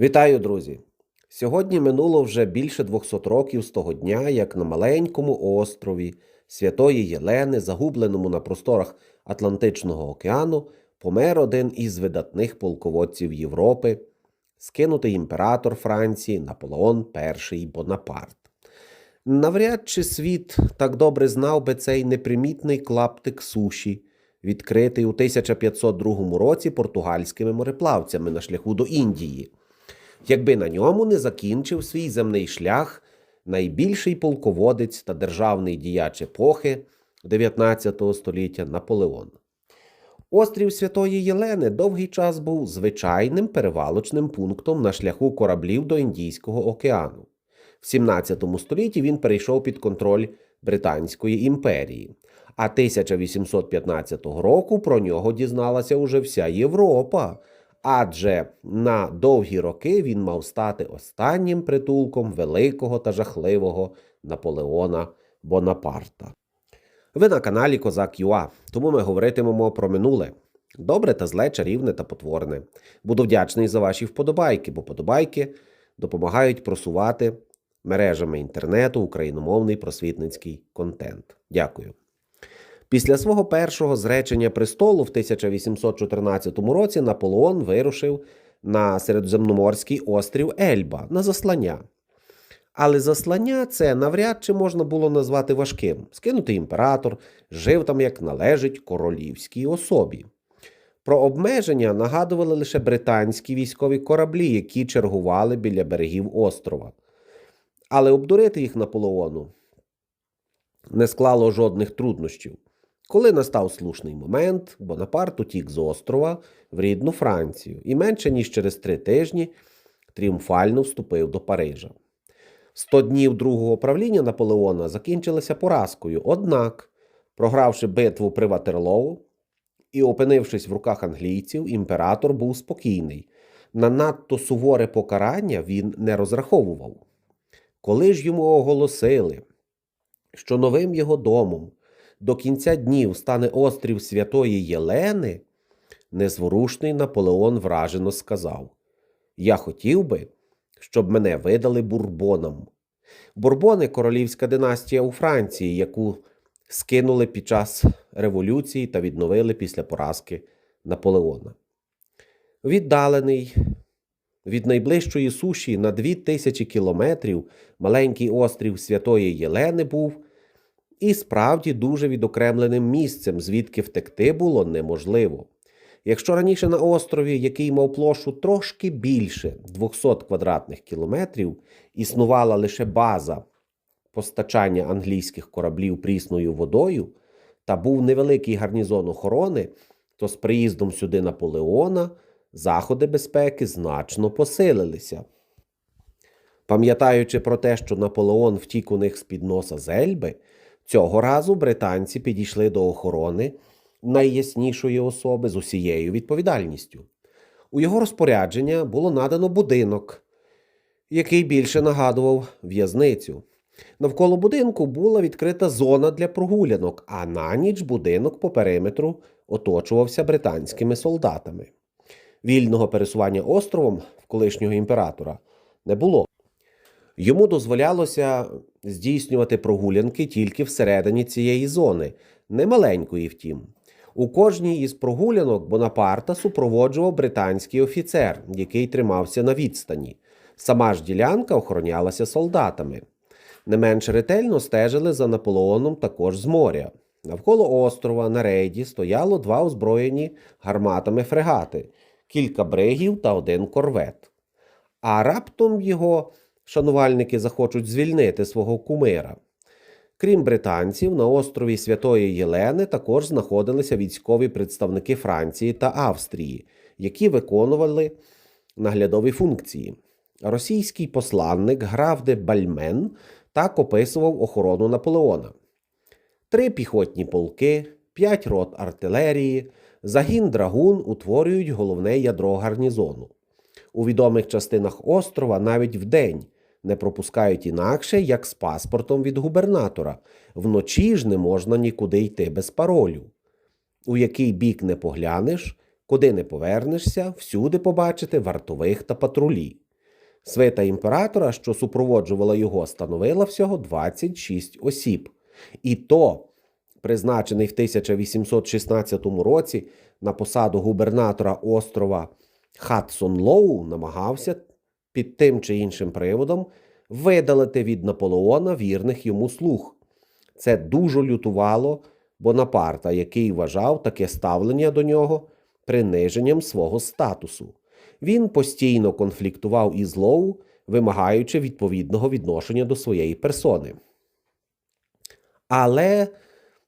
Вітаю, друзі! Сьогодні минуло вже більше 200 років з того дня, як на маленькому острові Святої Єлени, загубленому на просторах Атлантичного океану, помер один із видатних полководців Європи, скинутий імператор Франції Наполеон І Бонапарт. Навряд чи світ так добре знав би цей непримітний клаптик суші, відкритий у 1502 році португальськими мореплавцями на шляху до Індії якби на ньому не закінчив свій земний шлях найбільший полководець та державний діяч епохи 19 століття Наполеон. Острів Святої Єлени довгий час був звичайним перевалочним пунктом на шляху кораблів до Індійського океану. В 17 столітті він перейшов під контроль Британської імперії, а 1815 року про нього дізналася уже вся Європа адже на довгі роки він мав стати останнім притулком великого та жахливого Наполеона Бонапарта. Ви на каналі Козак Юа, тому ми говоритимемо про минуле. Добре та зле, чарівне та потворне. Буду вдячний за ваші вподобайки, бо подобайки допомагають просувати мережами інтернету україномовний просвітницький контент. Дякую. Після свого першого зречення престолу в 1814 році Наполеон вирушив на середземноморський острів Ельба на заслання. Але заслання це навряд чи можна було назвати важким. Скинутий імператор жив там, як належить королівській особі. Про обмеження нагадували лише британські військові кораблі, які чергували біля берегів острова. Але обдурити їх Наполеону не склало жодних труднощів. Коли настав слушний момент, Бонапарт утік з острова в рідну Францію і менше ніж через три тижні тріумфально вступив до Парижа. Сто днів другого правління Наполеона закінчилися поразкою, однак, програвши битву при Ватерлоу і опинившись в руках англійців, імператор був спокійний. На надто суворе покарання він не розраховував. Коли ж йому оголосили, що новим його домом до кінця днів стане острів Святої Єлени, незворушний Наполеон вражено сказав: Я хотів би, щоб мене видали бурбонам. Бурбони королівська династія у Франції, яку скинули під час революції та відновили після поразки Наполеона. Віддалений від найближчої суші на дві тисячі кілометрів маленький острів Святої Єлени був і справді дуже відокремленим місцем, звідки втекти було неможливо. Якщо раніше на острові, який мав площу трошки більше 200 квадратних кілометрів, існувала лише база постачання англійських кораблів прісною водою, та був невеликий гарнізон охорони, то з приїздом сюди Наполеона заходи безпеки значно посилилися. Пам'ятаючи про те, що Наполеон втік у них з під носа з Ельби, Цього разу британці підійшли до охорони найяснішої особи з усією відповідальністю. У його розпорядження було надано будинок, який більше нагадував в'язницю. Навколо будинку була відкрита зона для прогулянок, а на ніч будинок по периметру оточувався британськими солдатами. Вільного пересування островом колишнього імператора не було. Йому дозволялося здійснювати прогулянки тільки всередині цієї зони, немаленької втім. У кожній із прогулянок Бонапарта супроводжував британський офіцер, який тримався на відстані. Сама ж ділянка охоронялася солдатами. Не менш ретельно стежили за Наполеоном також з моря. Навколо острова на рейді стояло два озброєні гарматами фрегати, кілька бригів та один корвет. А раптом його шанувальники захочуть звільнити свого кумира. Крім британців, на острові Святої Єлени також знаходилися військові представники Франції та Австрії, які виконували наглядові функції. Російський посланник граф де Бальмен так описував охорону Наполеона. Три піхотні полки, п'ять рот артилерії, загін драгун утворюють головне ядро гарнізону. У відомих частинах острова навіть вдень не пропускають інакше, як з паспортом від губернатора. Вночі ж не можна нікуди йти без паролю. У який бік не поглянеш, куди не повернешся, всюди побачити вартових та патрулі. Свита імператора, що супроводжувала його, становила всього 26 осіб. І то, призначений в 1816 році на посаду губернатора острова Хадсон Лоу, намагався під тим чи іншим приводом видалити від Наполеона вірних йому слуг. Це дуже лютувало Бонапарта, який вважав таке ставлення до нього приниженням свого статусу. Він постійно конфліктував із Лоу, вимагаючи відповідного відношення до своєї персони. Але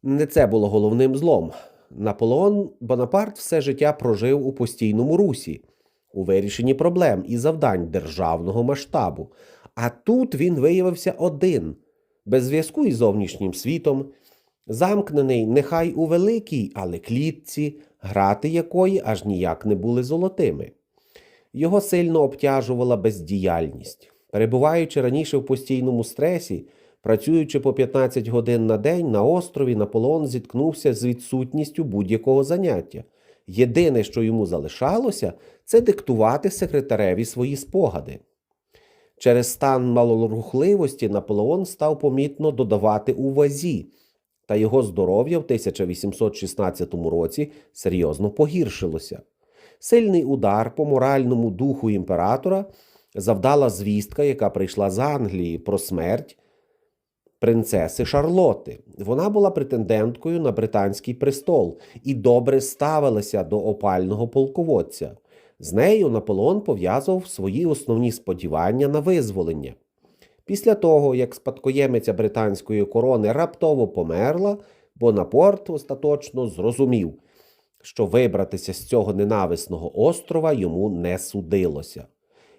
не це було головним злом. Наполеон Бонапарт все життя прожив у постійному русі, у вирішенні проблем і завдань державного масштабу. А тут він виявився один, без зв'язку із зовнішнім світом, замкнений нехай у великій, але клітці, грати якої аж ніяк не були золотими. Його сильно обтяжувала бездіяльність. Перебуваючи раніше в постійному стресі, працюючи по 15 годин на день на острові, Наполеон зіткнувся з відсутністю будь-якого заняття. Єдине, що йому залишалося, це диктувати секретареві свої спогади. Через стан малорухливості Наполеон став помітно додавати у вазі, та його здоров'я в 1816 році серйозно погіршилося. Сильний удар по моральному духу імператора завдала звістка, яка прийшла з Англії про смерть принцеси Шарлоти. Вона була претенденткою на британський престол і добре ставилася до опального полководця. З нею Наполеон пов'язував свої основні сподівання на визволення. Після того, як спадкоємиця британської корони раптово померла, Бонапорт остаточно зрозумів, що вибратися з цього ненависного острова йому не судилося.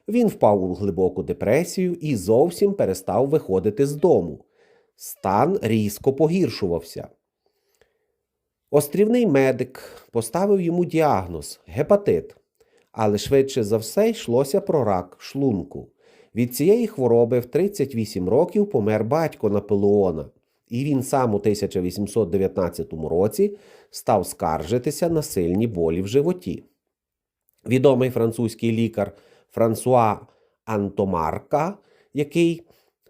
Він впав у глибоку депресію і зовсім перестав виходити з дому. Стан різко погіршувався. Острівний медик поставив йому діагноз гепатит, але швидше за все йшлося про рак шлунку. Від цієї хвороби в 38 років помер батько Наполеона, і він сам у 1819 році став скаржитися на сильні болі в животі. Відомий французький лікар Франсуа Антомарка, який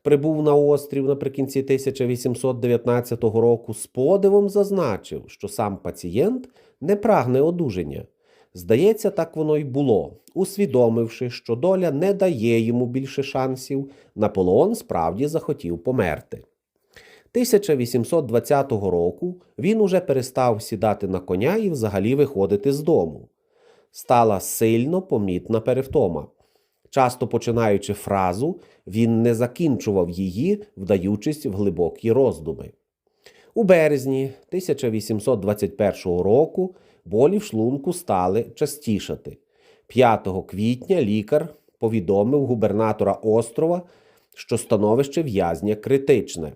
прибув на острів наприкінці 1819 року, з подивом зазначив, що сам пацієнт не прагне одужання. Здається, так воно й було. Усвідомивши, що доля не дає йому більше шансів, Наполеон справді захотів померти. 1820 року він уже перестав сідати на коня і взагалі виходити з дому. Стала сильно помітна перевтома. Часто починаючи фразу, він не закінчував її, вдаючись в глибокі роздуми. У березні 1821 року болі в шлунку стали частішати. 5 квітня лікар повідомив губернатора острова, що становище в'язня критичне.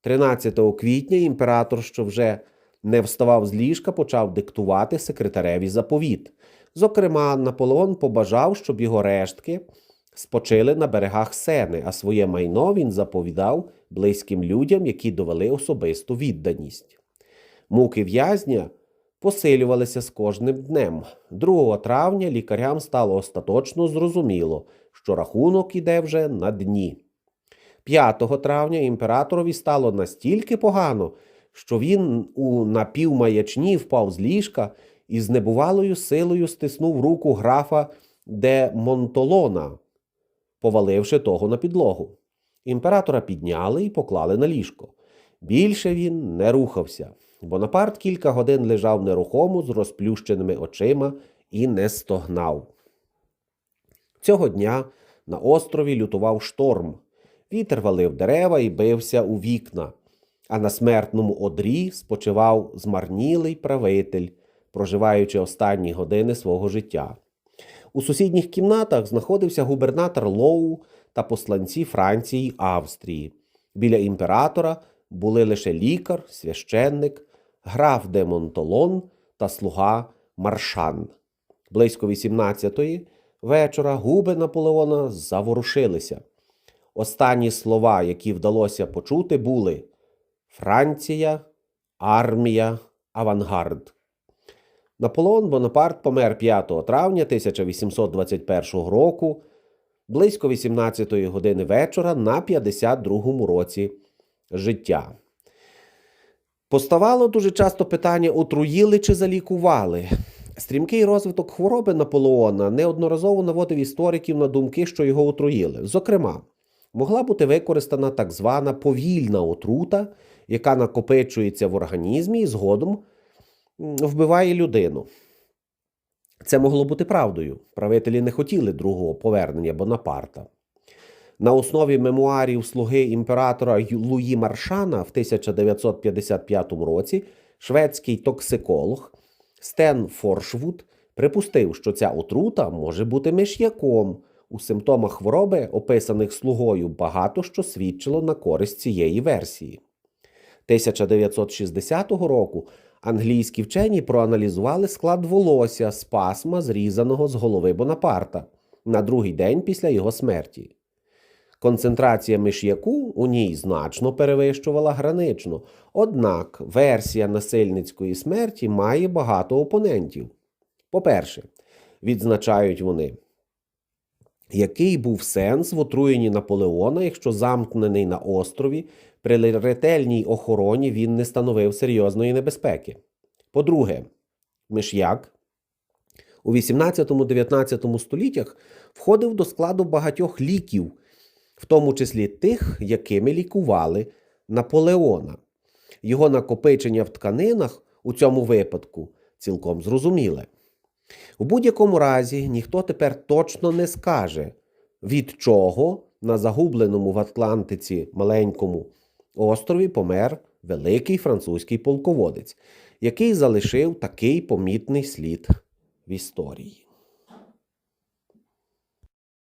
13 квітня імператор, що вже не вставав з ліжка, почав диктувати секретареві заповіт. Зокрема, Наполеон побажав, щоб його рештки спочили на берегах Сени, а своє майно він заповідав близьким людям, які довели особисту відданість. Муки в'язня посилювалися з кожним днем. 2 травня лікарям стало остаточно зрозуміло, що рахунок іде вже на дні. 5 травня імператорові стало настільки погано, що він у напівмаячні впав з ліжка і з небувалою силою стиснув руку графа де Монтолона, поваливши того на підлогу. Імператора підняли і поклали на ліжко. Більше він не рухався. Бонапарт кілька годин лежав нерухомо з розплющеними очима і не стогнав. Цього дня на острові лютував шторм. Вітер валив дерева і бився у вікна, а на смертному одрі спочивав змарнілий правитель, проживаючи останні години свого життя. У сусідніх кімнатах знаходився губернатор Лоу та посланці Франції Австрії. Біля імператора були лише лікар, священник, граф де Монтолон та слуга Маршан. Близько 18-ї вечора губи Наполеона заворушилися. Останні слова, які вдалося почути, були Франція, армія, авангард. Наполеон Бонапарт помер 5 травня 1821 року близько 18 години вечора на 52-му році життя. Поставало дуже часто питання: отруїли чи залікували. Стрімкий розвиток хвороби Наполеона неодноразово наводив істориків на думки, що його отруїли. Зокрема, могла бути використана так звана повільна отрута, яка накопичується в організмі і згодом вбиває людину. Це могло бути правдою. Правителі не хотіли другого повернення Бонапарта. На основі мемуарів слуги імператора Луї Маршана в 1955 році шведський токсиколог Стен Форшвуд припустив, що ця отрута може бути миш'яком. У симптомах хвороби, описаних слугою, багато що свідчило на користь цієї версії. 1960 року англійські вчені проаналізували склад волосся з пасма, зрізаного з голови Бонапарта на другий день після його смерті. Концентрація миш'яку у ній значно перевищувала граничну, однак версія насильницької смерті має багато опонентів. По-перше, відзначають вони, який був сенс в отруєнні Наполеона, якщо замкнений на острові, при ретельній охороні він не становив серйозної небезпеки. По-друге, миш'як у 18-19 століттях входив до складу багатьох ліків, в тому числі тих, якими лікували Наполеона. Його накопичення в тканинах у цьому випадку цілком зрозуміле. У будь-якому разі ніхто тепер точно не скаже, від чого на загубленому в Атлантиці маленькому острові помер великий французький полководець, який залишив такий помітний слід в історії.